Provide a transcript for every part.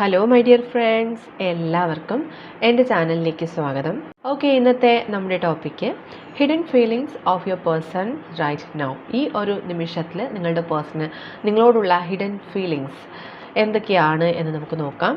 Hello my dear friends എല്ലാവർക്കും എന്റെ ചാനലിലേക്ക് സ്വാഗതം. ഓക്കെ ഇന്നത്തെ നമ്മുടെ topic hidden feelings of your person right now ഈ ഒരു നിമിഷത്തിൽ നിങ്ങളുടെ പേഴ്സണ് നിങ്ങളോടുള്ള ഹിഡൻ ഫീലിങ്സ് എന്തൊക്കെയാണ് എന്ന് നമുക്ക് നോക്കാം.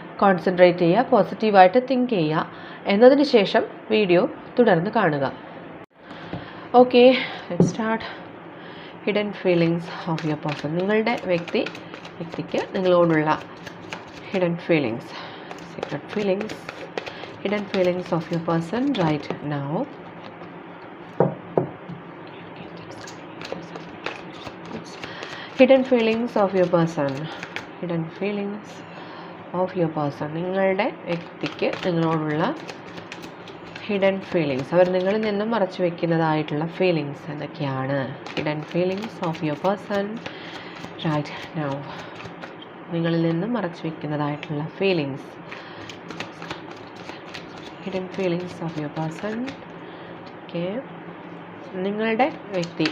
കോൺസെൻട്രേറ്റ് ചെയ്യുക പോസിറ്റീവായിട്ട് തിങ്ക് ചെയ്യുക. എന്നതിന് ശേഷം വീഡിയോ തുടർന്ന് കാണുക. Okay start hidden feelings of your person നിങ്ങളുടെ വ്യക്തി വ്യക്തിക്ക് നിങ്ങളോടുള്ള hidden feelings secret feelings hidden feelings of your person right now hidden feelings of your person hidden feelings of your person നിങ്ങളുടെ വ്യക്തിക്ക് നിങ്ങളോടുള്ള ഹിഡൻ ഫീലിങ്സ് അവർ നിങ്ങളിൽ നിന്നും മറച്ചു വെക്കുന്നതായിട്ടുള്ള ഫീലിങ്സ് എന്തൊക്കെയാണ്? Hidden feelings of your person right now നിങ്ങളിൽ നിന്നും മറച്ചു വെക്കുന്നതായിട്ടുള്ള feelings hidden feelings of your person okay നിങ്ങളുടെ വ്യക്തി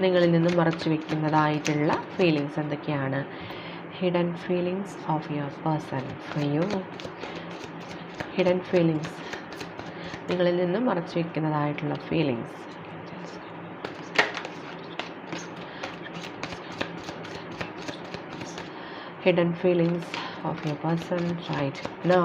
നിങ്ങളിൽ നിന്നും മറച്ചു വെക്കുന്നതായിട്ടുള്ള ഫീലിങ്സ് എന്തൊക്കെയാണ്? Hidden feelings of your person അയ്യോ ഹിഡൻ ഫീലിങ്സ് നിങ്ങളിൽ നിന്നും മറച്ചു വയ്ക്കുന്നതായിട്ടുള്ള feelings hidden feelings of your person right now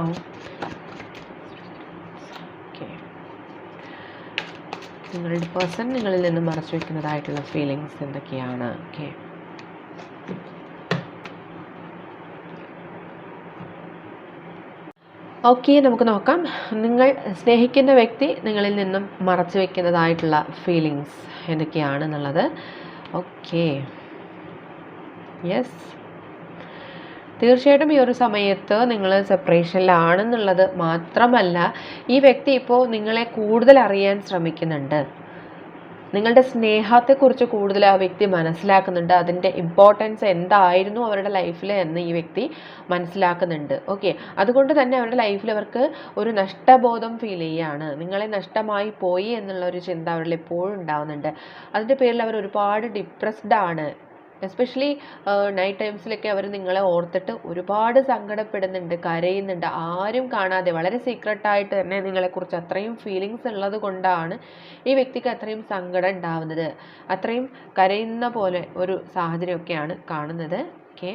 നിങ്ങളുടെ പേഴ്സൺ നിങ്ങളിൽ നിന്ന് മറച്ചു വെക്കുന്നതായിട്ടുള്ള ഫീലിങ്സ് എന്തൊക്കെയാണ്? ഓക്കെ ഓക്കെ നമുക്ക് നോക്കാം. നിങ്ങൾ സ്നേഹിക്കുന്ന വ്യക്തി നിങ്ങളിൽ നിന്നും മറച്ചു വെക്കുന്നതായിട്ടുള്ള ഫീലിങ്സ് എന്തൊക്കെയാണെന്നുള്ളത്. ഓക്കെ. യെസ് തീർച്ചയായിട്ടും ഈ ഒരു സമയത്ത് നിങ്ങൾ സെപ്പറേഷനിലാണെന്നുള്ളത് മാത്രമല്ല ഈ വ്യക്തി ഇപ്പോൾ നിങ്ങളെ കൂടുതൽ അറിയാൻ ശ്രമിക്കുന്നുണ്ട്. നിങ്ങളുടെ സ്നേഹത്തെക്കുറിച്ച് കൂടുതൽ ആ വ്യക്തി മനസ്സിലാക്കുന്നുണ്ട്. അതിന്റെ ഇമ്പോർട്ടൻസ് എന്തായിരുന്നു അവരുടെ ലൈഫിൽ എന്ന് ഈ വ്യക്തി മനസ്സിലാക്കുന്നുണ്ട്. ഓക്കെ അതുകൊണ്ട് തന്നെ അവരുടെ ലൈഫിൽ അവർക്ക് ഒരു നഷ്ടബോധം ഫീൽ ചെയ്യുകയാണ് നിങ്ങളെ നഷ്ടമായി പോയി എന്നുള്ള ഒരു ചിന്ത അവരിൽ എപ്പോഴും ഉണ്ടാവുന്നുണ്ട്. അതിന്റെ പേരിൽ അവർ ഒരുപാട് ഡിപ്രസ്ഡ് ആണ്. എസ്പെഷ്യലി നൈറ്റ് ടൈംസിലൊക്കെ അവർ നിങ്ങളെ ഓർത്തിട്ട് ഒരുപാട് സങ്കടപ്പെടുന്നുണ്ട് കരയുന്നുണ്ട്. ആരും കാണാതെ വളരെ സീക്രട്ടായിട്ട് തന്നെ നിങ്ങളെക്കുറിച്ച് അത്രയും ഫീലിങ്സ് ഉള്ളത് കൊണ്ടാണ് ഈ വ്യക്തിക്ക് അത്രയും സങ്കടം ഉണ്ടാവുന്നത്. അത്രയും കരയുന്ന പോലെ ഒരു സാഹചര്യമൊക്കെയാണ് കാണുന്നത്. ഓക്കെ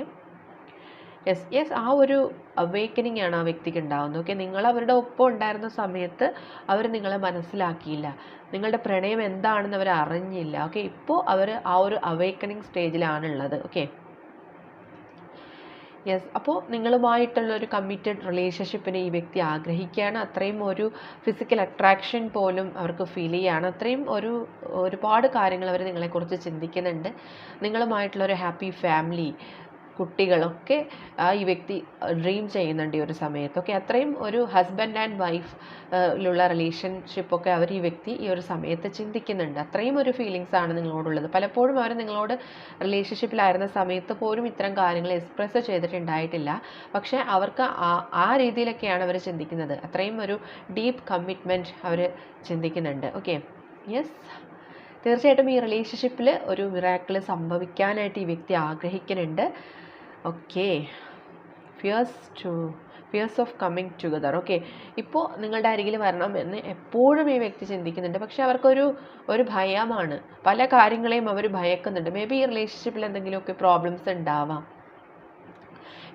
യെസ് യെസ് ആ ഒരു അവേക്കനിങ് ആണ് ആ വ്യക്തിക്ക് ഉണ്ടാകുന്നത് ഓക്കെ നിങ്ങൾ അവരുടെ ഒപ്പം ഉണ്ടായിരുന്ന സമയത്ത് അവർ നിങ്ങളെ മനസ്സിലാക്കിയില്ല. നിങ്ങളുടെ പ്രണയം എന്താണെന്ന് അവർ അറിഞ്ഞില്ല. ഓക്കെ ഇപ്പോൾ അവർ ആ ഒരു അവേക്കനിങ് സ്റ്റേജിലാണുള്ളത് ഓക്കെ യെസ് അപ്പോൾ നിങ്ങളുമായിട്ടുള്ള ഒരു കമ്മിറ്റഡ് റിലേഷൻഷിപ്പിനെ ഈ വ്യക്തി ആഗ്രഹിക്കുകയാണ്. അത്രയും ഒരു ഫിസിക്കൽ അട്രാക്ഷൻ പോലും അവർക്ക് ഫീൽ ചെയ്യുകയാണ് അത്രയും ഒരു ഒരുപാട് കാര്യങ്ങൾ അവർ നിങ്ങളെക്കുറിച്ച് ചിന്തിക്കുന്നുണ്ട്. നിങ്ങളുമായിട്ടുള്ള ഒരു ഹാപ്പി ഫാമിലി കുട്ടികളൊക്കെ ആ ഈ വ്യക്തി ഡ്രീം ചെയ്യുന്നുണ്ട് ഈ ഒരു സമയത്തൊക്കെ അത്രയും ഒരു ഹസ്ബൻഡ് ആൻഡ് വൈഫ് ലുള്ള റിലേഷൻഷിപ്പൊക്കെ അവർ ഈ വ്യക്തി ഈ ഒരു സമയത്ത് ചിന്തിക്കുന്നുണ്ട്. അത്രയും ഒരു ഫീലിങ്സ് ആണ് നിങ്ങളോടുള്ളത്. പലപ്പോഴും അവർ നിങ്ങളോട് റിലേഷൻഷിപ്പിലായിരുന്ന സമയത്ത് പോലും ഇത്തരം കാര്യങ്ങൾ എക്സ്പ്രസ് ചെയ്തിട്ടുണ്ടായിട്ടില്ല. പക്ഷേ അവർക്ക് ആ രീതിയിലൊക്കെയാണ് അവർ ചിന്തിക്കുന്നത്. അത്രയും ഒരു ഡീപ്പ് കമ്മിറ്റ്മെന്റ് അവർ ചിന്തിക്കുന്നുണ്ട്. ഓക്കെ യെസ് തീർച്ചയായിട്ടും ഈ റിലേഷൻഷിപ്പിൽ ഒരു മിറാക്കിൾ സംഭവിക്കാനായിട്ട് ഈ വ്യക്തി ആഗ്രഹിക്കുന്നുണ്ട്. Okay fears to fears of coming together okay ഇപ്പോൾ നിങ്ങളുടെ അരികിൽ വരണം എന്ന് എപ്പോഴും ഈ വ്യക്തി ചിന്തിക്കുന്നുണ്ട്. പക്ഷേ അവർക്കൊരു ഒരു ഭയമാണ്. പല കാര്യങ്ങളെയും അവർ ഭയക്കുന്നുണ്ട്. മേ ബി ഈ റിലേഷൻഷിപ്പിൽ എന്തെങ്കിലുമൊക്കെ പ്രോബ്ലംസ് ഉണ്ടാവാം.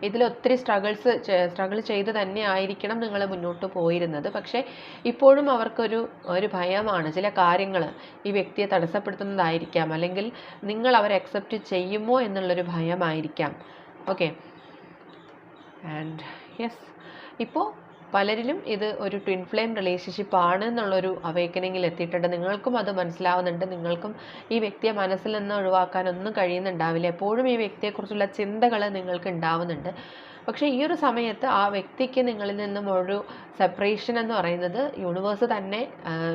ഇതിൽ ഒത്തിരി സ്ട്രഗിൾസ് സ്ട്രഗിൾ ചെയ്ത് തന്നെ ആയിരിക്കണം നിങ്ങൾ മുന്നോട്ട് പോയിരുന്നത്. പക്ഷേ ഇപ്പോഴും അവർക്കൊരു ഒരു ഭയമാണ്. ചില കാര്യങ്ങൾ ഈ വ്യക്തിയെ തടസ്സപ്പെടുത്തുന്നതായിരിക്കാം. അല്ലെങ്കിൽ നിങ്ങൾ അവരെ അക്സെപ്റ്റ് ചെയ്യുമോ എന്നുള്ളൊരു ഭയമായിരിക്കാം. ഓക്കെ ആൻഡ് യെസ് ഇപ്പോൾ പലരിലും ഇത് ഒരു ട്വിൻ ഫ്ലെയിം റിലേഷൻഷിപ്പ് ആണ് എന്നുള്ളൊരു അവേക്കനിങ്ങിൽ എത്തിയിട്ടുണ്ട്. നിങ്ങൾക്കും അത് മനസ്സിലാവുന്നുണ്ട്. നിങ്ങൾക്കും ഈ വ്യക്തിയെ മനസ്സിൽ നിന്ന് ഒഴിവാക്കാനൊന്നും കഴിയുന്നുണ്ടാവില്ല. എപ്പോഴും ഈ വ്യക്തിയെക്കുറിച്ചുള്ള ചിന്തകൾ നിങ്ങൾക്ക് ഉണ്ടാവുന്നുണ്ട്. പക്ഷേ ഈ ഒരു സമയത്ത് ആ വ്യക്തിക്ക് നിങ്ങളിൽ നിന്നും ഒരു സെപ്പറേഷൻ എന്ന് പറയുന്നത് യൂണിവേഴ്സ് തന്നെ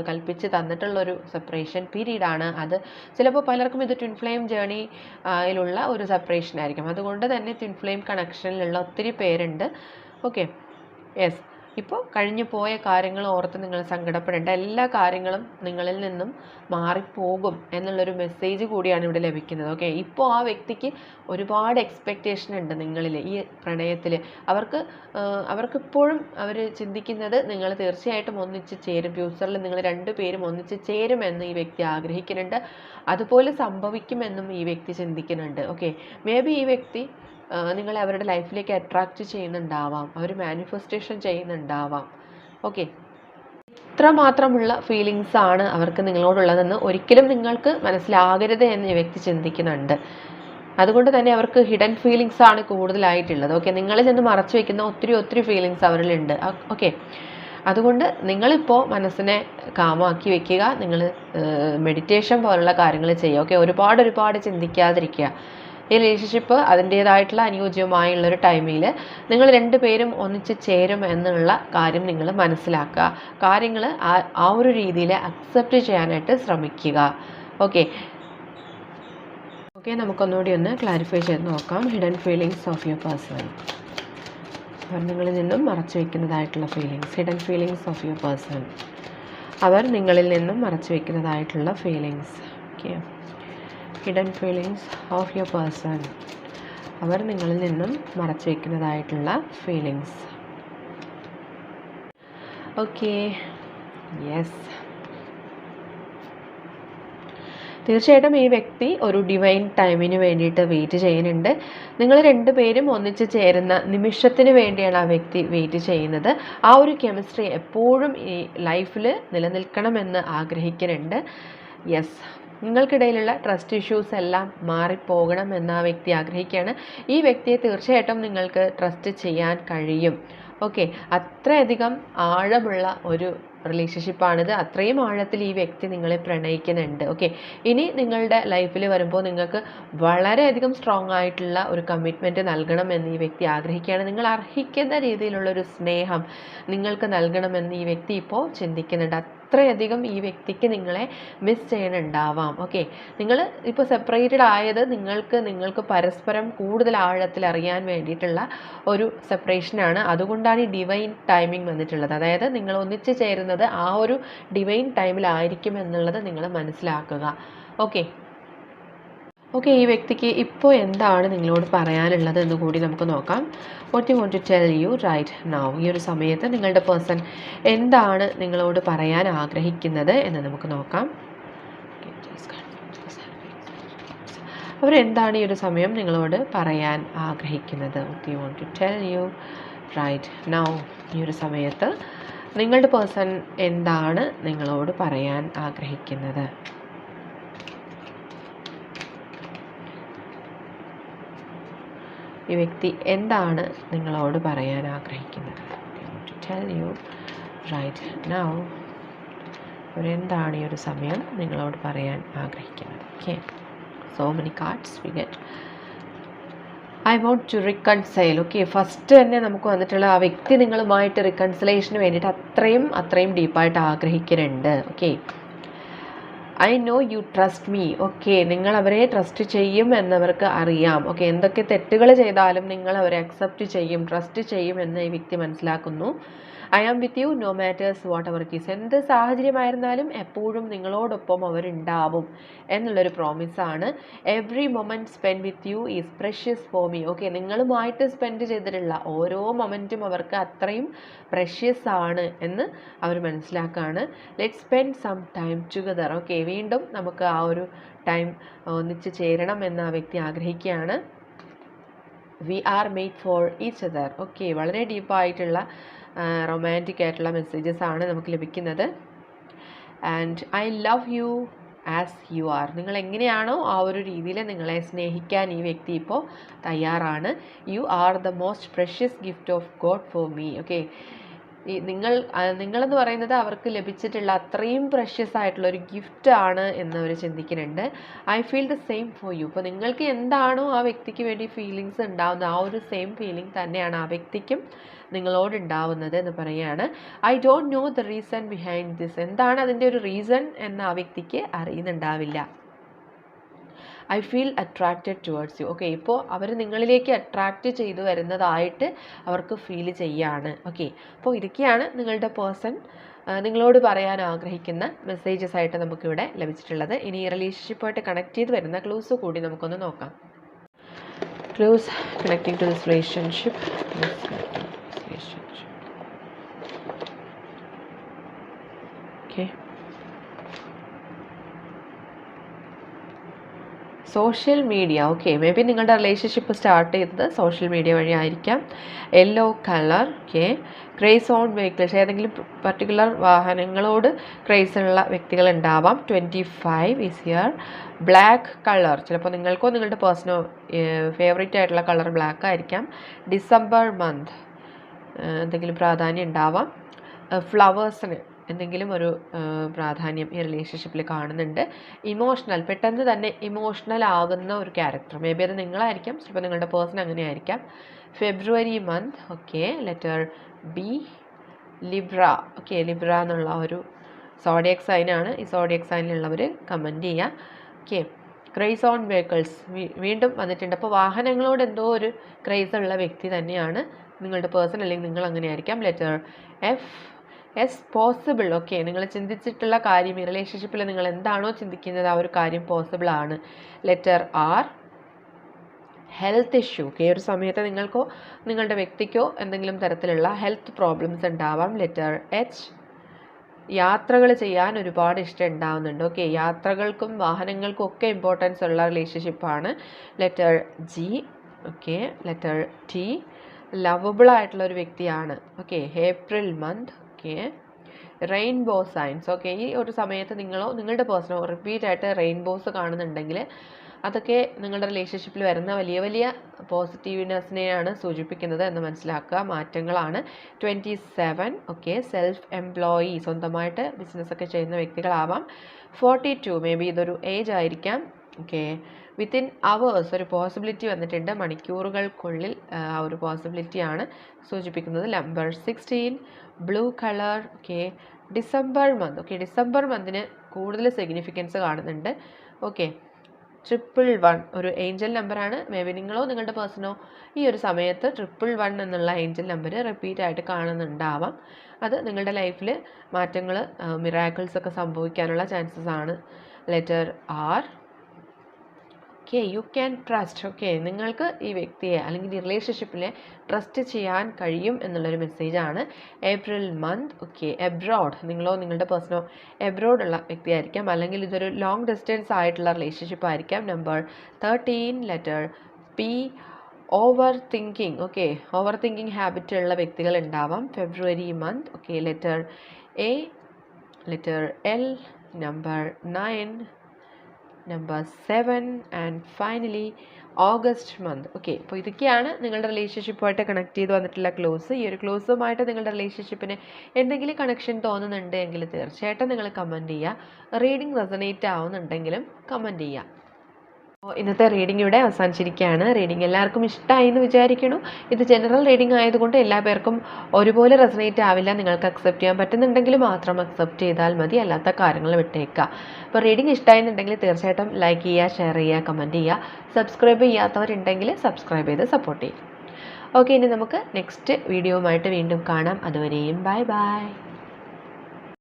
കൽപ്പിച്ച് തന്നിട്ടുള്ളൊരു സെപ്പറേഷൻ പീരീഡാണ് അത്. ചിലപ്പോൾ പലർക്കും ഇത് ട്വിൻ ഫ്ലെയിം ജേണി യിലുള്ള ഒരു സെപ്പറേഷൻ ആയിരിക്കും. അതുകൊണ്ട് തന്നെ ട്വിൻ ഫ്ലെയിം കണക്ഷനിലുള്ള ഒത്തിരി പേരുണ്ട്. ഓക്കെ യെസ് ഇപ്പോൾ കഴിഞ്ഞു പോയ കാര്യങ്ങൾ ഓർത്ത് നിങ്ങൾ സങ്കടപ്പെടേണ്ട എല്ലാ കാര്യങ്ങളും നിങ്ങളിൽ നിന്നും മാറിപ്പോകും എന്നുള്ളൊരു മെസ്സേജ് കൂടിയാണ് ഇവിടെ ലഭിക്കുന്നത്. ഓക്കെ ഇപ്പോൾ ആ വ്യക്തിക്ക് ഒരുപാട് എക്സ്പെക്റ്റേഷൻ ഉണ്ട് നിങ്ങളിൽ ഈ പ്രണയത്തിൽ അവർക്ക് അവർക്കിപ്പോഴും അവർ ചിന്തിക്കുന്നത് നിങ്ങൾ തീർച്ചയായിട്ടും ഒന്നിച്ച് ചേരും. ഫ്യൂച്ചറിൽ നിങ്ങൾ രണ്ടു രണ്ടുപേരും ഒന്നിച്ച് ചേരുമെന്ന് ഈ വ്യക്തി ആഗ്രഹിക്കുന്നുണ്ട്. അതുപോലെ സംഭവിക്കുമെന്നും ഈ വ്യക്തി ചിന്തിക്കുന്നുണ്ട്. ഓക്കെ മേ ബി ഈ വ്യക്തി നിങ്ങളെ അവരുടെ ലൈഫിലേക്ക് അട്രാക്റ്റ് ചെയ്യുന്നുണ്ടാവാം. അവർ മാനിഫെസ്റ്റേഷൻ ചെയ്യുന്നുണ്ടാവാം. ഓക്കെ ഇത്രമാത്രമുള്ള ഫീലിങ്സ് ആണ് അവർക്ക് നിങ്ങളോടുള്ളതെന്ന് ഒരിക്കലും നിങ്ങൾക്ക് മനസ്സിലാകരുത് എന്ന് വ്യക്തി ചിന്തിക്കുന്നുണ്ട്. അതുകൊണ്ട് തന്നെ അവർക്ക് ഹിഡൻ ഫീലിങ്സ് ആണ് കൂടുതലായിട്ടുള്ളത്. ഓക്കെ നിങ്ങളിൽ നിന്ന് മറച്ചു വെക്കുന്ന ഒത്തിരി ഒത്തിരി ഫീലിങ്സ് അവരിലുണ്ട്. ഓക്കെ അതുകൊണ്ട് നിങ്ങളിപ്പോൾ മനസ്സിനെ കാമാക്കി വെക്കുക. നിങ്ങൾ മെഡിറ്റേഷൻ പോലുള്ള കാര്യങ്ങൾ ചെയ്യുക. ഓക്കെ ഒരുപാട് ഒരുപാട് ചിന്തിക്കാതിരിക്കുക. ഈ റിലേഷൻഷിപ്പ് അതിന്റേതായിട്ടുള്ള അനുയോജ്യമായുള്ള ഒരു ടൈമിൽ നിങ്ങൾ രണ്ടുപേരും ഒന്നിച്ച് ചേരും എന്നുള്ള കാര്യം നിങ്ങൾ മനസ്സിലാക്കുക. കാര്യങ്ങൾ ആ ആ ഒരു രീതിയിൽ അക്സെപ്റ്റ് ചെയ്യാനായിട്ട് ശ്രമിക്കുക. ഓക്കെ ഓക്കെ നമുക്കൊന്നുകൂടി ഒന്ന് ക്ലാരിഫൈ ചെയ്ത് നോക്കാം. Hidden feelings of your person അവർ നിങ്ങളിൽ നിന്നും മറച്ചു വയ്ക്കുന്നതായിട്ടുള്ള feelings hidden feelings of your person അവർ നിങ്ങളിൽ നിന്നും മറച്ചു വയ്ക്കുന്നതായിട്ടുള്ള feelings okay hidden feelings of your person അവർ നിങ്ങളിൽ നിന്നും മറച്ചു വയ്ക്കുന്നതായിട്ടുള്ള ഫീലിങ്സ് ഓക്കെ യെസ് തീർച്ചയായിട്ടും ഈ വ്യക്തി ഒരു ഡിവൈൻ ടൈമിന് വേണ്ടിയിട്ട് വെയിറ്റ് ചെയ്യുന്നുണ്ട്. നിങ്ങൾ രണ്ടുപേരും ഒന്നിച്ച് ചേരുന്ന നിമിഷത്തിന് വേണ്ടിയാണ് ആ വ്യക്തി വെയിറ്റ് ചെയ്യുന്നത്. ആ ഒരു കെമിസ്ട്രി എപ്പോഴും ഈ ലൈഫിൽ നിലനിൽക്കണമെന്ന് ആഗ്രഹിക്കുന്നുണ്ട്. യെസ് നിങ്ങൾക്കിടയിലുള്ള ട്രസ്റ്റ് ഇഷ്യൂസ് എല്ലാം മാറിപ്പോകണം എന്ന് ആ വ്യക്തി ആഗ്രഹിക്കുകയാണ്. ഈ വ്യക്തിയെ തീർച്ചയായിട്ടും നിങ്ങൾക്ക് ട്രസ്റ്റ് ചെയ്യാൻ കഴിയും. ഓക്കെ അത്രയധികം ആഴമുള്ള ഒരു റിലേഷൻഷിപ്പാണിത് അത്രയും ആഴത്തിൽ ഈ വ്യക്തി നിങ്ങളെ പ്രണയിക്കുന്നുണ്ട്. ഓക്കെ ഇനി നിങ്ങളുടെ ലൈഫിൽ വരുമ്പോൾ നിങ്ങൾക്ക് വളരെയധികം സ്ട്രോങ് ആയിട്ടുള്ള ഒരു കമ്മിറ്റ്മെന്റ് നൽകണമെന്ന് ഈ വ്യക്തി ആഗ്രഹിക്കുകയാണ്. നിങ്ങൾ അർഹിക്കുന്ന രീതിയിലുള്ള ഒരു സ്നേഹം നിങ്ങൾക്ക് നൽകണമെന്ന് ഈ വ്യക്തി ഇപ്പോൾ ചിന്തിക്കുന്നുണ്ട്. അത്രയധികം ഈ വ്യക്തിക്ക് നിങ്ങളെ മിസ് ചെയ്യണുണ്ടാവാം. ഓക്കെ നിങ്ങൾ ഇപ്പോൾ സെപ്പറേറ്റഡ് ആയത് നിങ്ങൾക്ക് നിങ്ങൾക്ക് പരസ്പരം കൂടുതൽ ആഴത്തിൽ അറിയാൻ വേണ്ടിയിട്ടുള്ള ഒരു സെപ്പറേഷനാണ് അതുകൊണ്ടാണ് ഈ ഡിവൈൻ ടൈമിംഗ് വന്നിട്ടുള്ളത്. അതായത് നിങ്ങൾ ഒന്നിച്ച് ചേരുന്നത് ആ ഒരു ഡിവൈൻ ടൈമിലായിരിക്കും എന്നുള്ളത് നിങ്ങൾ മനസ്സിലാക്കുക. ഓക്കെ ഓക്കെ ഈ വ്യക്തിക്ക് ഇപ്പോൾ എന്താണ് നിങ്ങളോട് പറയാനുള്ളത് എന്ന് കൂടി നമുക്ക് നോക്കാം. What you want to tell you right now ഈ ഒരു സമയത്ത് നിങ്ങളുടെ പേഴ്സൺ എന്താണ് നിങ്ങളോട് പറയാൻ ആഗ്രഹിക്കുന്നത് എന്ന് നമുക്ക് നോക്കാം. അവരെന്താണ് ഈ ഒരു സമയം നിങ്ങളോട് പറയാൻ ആഗ്രഹിക്കുന്നത്? You want to tell you right now ഈ ഒരു സമയത്ത് നിങ്ങളുടെ പേഴ്സൺ എന്താണ് നിങ്ങളോട് പറയാൻ ആഗ്രഹിക്കുന്നത്? ഈ വ്യക്തി എന്താണ് നിങ്ങളോട് പറയാൻ ആഗ്രഹിക്കുന്നത്? ടെൽ യു റൈറ്റ് നൗ അവരെന്താണ് ഈ ഒരു സമയം നിങ്ങളോട് പറയാൻ ആഗ്രഹിക്കുന്നത്? Okay so many cards we get I want to reconcile okay first തന്നെ നമുക്ക് വന്നിട്ടുള്ള ആ വ്യക്തി നിങ്ങളുമായിട്ട് റിക്കൺസിലേഷന് വേണ്ടിയിട്ട് അത്രയും അത്രയും ഡീപ്പായിട്ട് ആഗ്രഹിക്കുന്നുണ്ട് okay I know you trust me okay നിങ്ങൾ അവരെ ട്രസ്റ്റ് ചെയ്യും എന്നവർക്ക് അറിയാം. ഓക്കെ എന്തൊക്കെ തെറ്റുകൾ ചെയ്താലും നിങ്ങൾ അവരെ അക്സെപ്റ്റ് ചെയ്യും ട്രസ്റ്റ് ചെയ്യും എന്ന് ഈ വ്യക്തി മനസ്സിലാക്കുന്നു. I am with you no matters whatever it എന്ത് സാഹചര്യമായിരുന്നാലും എപ്പോഴും നിങ്ങളോടൊപ്പം അവരുണ്ടാവും എന്നുള്ളൊരു പ്രോമിസാണ് every moment spend with you is precious for me okay നിങ്ങളുമായിട്ട് സ്പെൻഡ് ചെയ്തിട്ടുള്ള ഓരോ മൊമെന്റും അവർക്ക് അത്രയും പ്രഷ്യസ് ആണ് എന്ന് അവർ മനസ്സിലാക്കുകയാണ് let spend some time together okay വീണ്ടും നമുക്ക് ആ ഒരു ടൈം ഒന്നിച്ച് ചേരണം എന്ന് ആ വ്യക്തി ആഗ്രഹിക്കുകയാണ്. We are made for each other okay വളരെ ഡീപ്പായിട്ടുള്ള റൊമാന്റിക് ആയിട്ടുള്ള മെസ്സേജസ് ആണ് നമുക്ക് ലഭിക്കുന്നത്. And I love you as you are നിങ്ങൾ എങ്ങനെയാണോ ആ ഒരു രീതിയിൽ നിങ്ങളെ സ്നേഹിക്കാൻ ഈ വ്യക്തി ഇപ്പോൾ തയ്യാറാണ്. You are the most precious gift of God for me okay ഈ നിങ്ങൾ നിങ്ങളെന്ന് പറയുന്നത് അവർക്ക് ലഭിച്ചിട്ടുള്ള അത്രയും പ്രഷ്യസ് ആയിട്ടുള്ള ഒരു ഗിഫ്റ്റ് ആണ് എന്ന് അവർ ചിന്തിക്കുന്നുണ്ട്. I feel the same for you ഇപ്പോൾ നിങ്ങൾക്ക് എന്താണോ ആ വ്യക്തിക്ക് വേണ്ടി ഫീലിങ്സ് ഉണ്ടാകുന്നത് ആ ഒരു സെയിം ഫീലിംഗ് തന്നെയാണ് ആ വ്യക്തിക്കും നിങ്ങളോട് ഉണ്ടാവുന്നത് എന്ന് പറയുകയാണ്. I don't know the reason behind this എന്താണ് അതിന്റെ ഒരു റീസൺ എന്ന് ആ വ്യക്തിക്ക് അറിയുന്നുണ്ടാവില്ല. I feel attracted towards you okay ഇപ്പോൾ അവർ നിങ്ങളിലേക്ക് അട്രാക്റ്റ് ചെയ്തു വരുന്നതായിട്ട് അവർക്ക് ഫീൽ ചെയ്യാണ്. ഓക്കെ അപ്പോൾ ഇതൊക്കെയാണ് നിങ്ങളുടെ പേഴ്സൺ നിങ്ങളോട് പറയാൻ ആഗ്രഹിക്കുന്ന മെസ്സേജസ് ആയിട്ട് നമുക്കിവിടെ ലഭിച്ചിട്ടുള്ളത്. ഇനി റിലേഷൻഷിപ്പായിട്ട് കണക്ട് ചെയ്ത് വരുന്ന ക്ലൂസ് കൂടി നമുക്കൊന്ന് നോക്കാം. Clues connecting to this relationship okay social media okay maybe നിങ്ങളുടെ റിലേഷൻഷിപ്പ് സ്റ്റാർട്ട് ചെയ്തത് സോഷ്യൽ മീഡിയ വഴി ആയിരിക്കാം yellow colour okay craze on vehicles ഏതെങ്കിലും പർട്ടിക്കുലർ വാഹനങ്ങളോട് ക്രേസ് ഉള്ള വ്യക്തികൾ ഉണ്ടാവാം. Twenty five is year black colour ചിലപ്പോൾ നിങ്ങൾക്കോ നിങ്ങളുടെ പേഴ്സണോ ഫേവറേറ്റ് ആയിട്ടുള്ള കളർ ബ്ലാക്ക് ആയിരിക്കാം. ഡിസംബർ മന്ത് എന്തെങ്കിലും പ്രാധാന്യം ഉണ്ടാവാം. ഫ്ലവേഴ്സിന് എന്തെങ്കിലും ഒരു പ്രാധാന്യം ഈ റിലേഷൻഷിപ്പിൽ കാണുന്നുണ്ട്. ഇമോഷണൽ പെട്ടെന്ന് തന്നെ ഇമോഷണൽ ആകുന്ന ഒരു ക്യാരക്ടർ മേ ബി അത് നിങ്ങളായിരിക്കാം ചിലപ്പോൾ നിങ്ങളുടെ പേഴ്സൺ അങ്ങനെ ആയിരിക്കാം February month okay letter B Libra okay Libra എന്നുള്ള ഒരു സോഡിയക് സൈനാണ് ഈ സോഡിയക് സൈനിലുള്ളവർ കമന്റ് ചെയ്യുക ഓക്കെ ക്രൈസ് ഓൺ വെഹിക്കിൾസ് വീണ്ടും വന്നിട്ടുണ്ട്. അപ്പോൾ വാഹനങ്ങളോട് എന്തോ ഒരു ക്രൈസ് ഉള്ള വ്യക്തി തന്നെയാണ് നിങ്ങളുടെ പേഴ്സൺ അല്ലെങ്കിൽ നിങ്ങൾ അങ്ങനെ ആയിരിക്കാം letter F S possible okay നിങ്ങൾ ചിന്തിച്ചിട്ടുള്ള കാര്യം ഈ റിലേഷൻഷിപ്പിൽ നിങ്ങൾ എന്താണോ ചിന്തിക്കുന്നത് ആ ഒരു കാര്യം പോസിബിൾ ആണ്. Letter R health issue okay ഒരു സമയത്ത് നിങ്ങൾക്കോ നിങ്ങളുടെ വ്യക്തിക്കോ എന്തെങ്കിലും തരത്തിലുള്ള ഹെൽത്ത് പ്രോബ്ലംസ് ഉണ്ടാവാം. ലെറ്റർ എച്ച് യാത്രകൾ ചെയ്യാൻ ഒരുപാട് ഇഷ്ടം ഉണ്ടാവുന്നുണ്ട്. ഓക്കെ യാത്രകൾക്കും വാഹനങ്ങൾക്കും ഒക്കെ ഇമ്പോർട്ടൻസ് ഉള്ള റിലേഷൻഷിപ്പാണ് letter G okay letter T lovable ആയിട്ടുള്ള ഒരു വ്യക്തിയാണ്. Okay April month okay rainbow science okay ഈ ഒരു സമയത്ത് നിങ്ങളോ നിങ്ങളുടെ പേഴ്സണോ റിപ്പീറ്റ് ആയിട്ട് റെയിൻബോസ് കാണുന്നുണ്ടെങ്കിൽ അതൊക്കെ നിങ്ങളുടെ റിലേഷൻഷിപ്പിൽ വരുന്ന വലിയ വലിയ പോസിറ്റീവ്നെസ്സിനെയാണ് സൂചിപ്പിക്കുന്നത് എന്ന് മനസ്സിലാക്കുക. മാറ്റങ്ങളാണ്. Twenty seven okay self employee സ്വന്തമായിട്ട് ബിസിനസ്സൊക്കെ ചെയ്യുന്ന വ്യക്തികളാവാം. ഫോർട്ടി ടു മേ ബി ഇതൊരു ഏജ് ആയിരിക്കാം. ഓക്കെ. വിത്തിൻ അവേഴ്സ് ഒരു പോസിബിലിറ്റി വന്നിട്ടുണ്ട്. മണിക്കൂറുകൾക്കുള്ളിൽ ആ ഒരു പോസിബിലിറ്റിയാണ് സൂചിപ്പിക്കുന്നത്. Number sixteen blue colour okay. December month okay. December മന്തിന് കൂടുതൽ സിഗ്നിഫിക്കൻസ് കാണുന്നുണ്ട്. ഓക്കെ. ട്രിപ്പിൾ വൺ ഒരു ഏഞ്ചൽ നമ്പറാണ്. മേ ബി നിങ്ങളോ നിങ്ങളുടെ പേഴ്സണോ ഈ ഒരു സമയത്ത് ട്രിപ്പിൾ വൺ എന്നുള്ള ഏഞ്ചൽ നമ്പർ റിപ്പീറ്റ് ആയിട്ട് കാണുന്നുണ്ടാവാം. അത് നിങ്ങളുടെ ലൈഫിൽ മാറ്റങ്ങൾ മിറാക്കിൾസ് ഒക്കെ സംഭവിക്കാനുള്ള ചാൻസസ് ആണ്. Letter R okay you can trust okay നിങ്ങൾക്ക് ഈ വ്യക്തിയെ അല്ലെങ്കിൽ ഈ റിലേഷൻഷിപ്പിനെ ട്രസ്റ്റ് ചെയ്യാൻ കഴിയും എന്നുള്ളൊരു മെസ്സേജാണ് ഏപ്രിൽ മന്ത് ഓക്കെ എബ്രോഡ് നിങ്ങളോ നിങ്ങളുടെ പേഴ്സണോ എബ്രോഡ് ഉള്ള വ്യക്തിയായിരിക്കാം. അല്ലെങ്കിൽ ഇതൊരു ലോങ് ഡിസ്റ്റൻസ് ആയിട്ടുള്ള റിലേഷൻഷിപ്പ് ആയിരിക്കാം. Number thirteen letter P over thinking okay over thinking habit ഉള്ള വ്യക്തികൾ ഉണ്ടാവാം. February month okay letter A letter L number nine number seven and finally August month okay അപ്പോൾ ഇതൊക്കെയാണ് നിങ്ങളുടെ റിലേഷൻഷിപ്പുമായിട്ട് കണക്ട് ചെയ്ത് വന്നിട്ടുള്ള ക്ലോസ് ഈ ഒരു ക്ലോസുമായിട്ട് നിങ്ങളുടെ റിലേഷൻഷിപ്പിന് എന്തെങ്കിലും കണക്ഷൻ തോന്നുന്നുണ്ട് എങ്കിൽ തീർച്ചയായിട്ടും നിങ്ങൾ കമന്റ് ചെയ്യുക. റീഡിംഗ് റെസനേറ്റ് ആവുന്നുണ്ടെങ്കിലും കമന്റ് ചെയ്യുക. ഇന്നത്തെ റീഡിംഗ് ഇവിടെ അവസാനിച്ചിരിക്കുകയാണ്. റീഡിംഗ് എല്ലാവർക്കും ഇഷ്ടമായി എന്ന് വിചാരിക്കുന്നു. ഇത് ജനറൽ റീഡിംഗ് ആയതുകൊണ്ട് എല്ലാ പേർക്കും ഒരുപോലെ റെസനേറ്റ് ആവില്ല. നിങ്ങൾക്ക് അക്സെപ്റ്റ് ചെയ്യാൻ പറ്റുന്നുണ്ടെങ്കിൽ മാത്രം അക്സെപ്റ്റ് ചെയ്താൽ മതി. അല്ലാത്ത കാര്യങ്ങൾ വിട്ടേക്കുക. അപ്പോൾ റീഡിംഗ് ഇഷ്ടമായെന്നുണ്ടെങ്കിൽ തീർച്ചയായിട്ടും ലൈക്ക് ചെയ്യുക ഷെയർ ചെയ്യുക കമന്റ് ചെയ്യുക. സബ്സ്ക്രൈബ് ചെയ്യാത്തവരുണ്ടെങ്കിൽ സബ്സ്ക്രൈബ് ചെയ്ത് സപ്പോർട്ട് ചെയ്യുക. ഓക്കെ ഇനി നമുക്ക് നെക്സ്റ്റ് വീഡിയോയുമായിട്ട് വീണ്ടും കാണാം. അതുവരെയും ബൈ ബൈ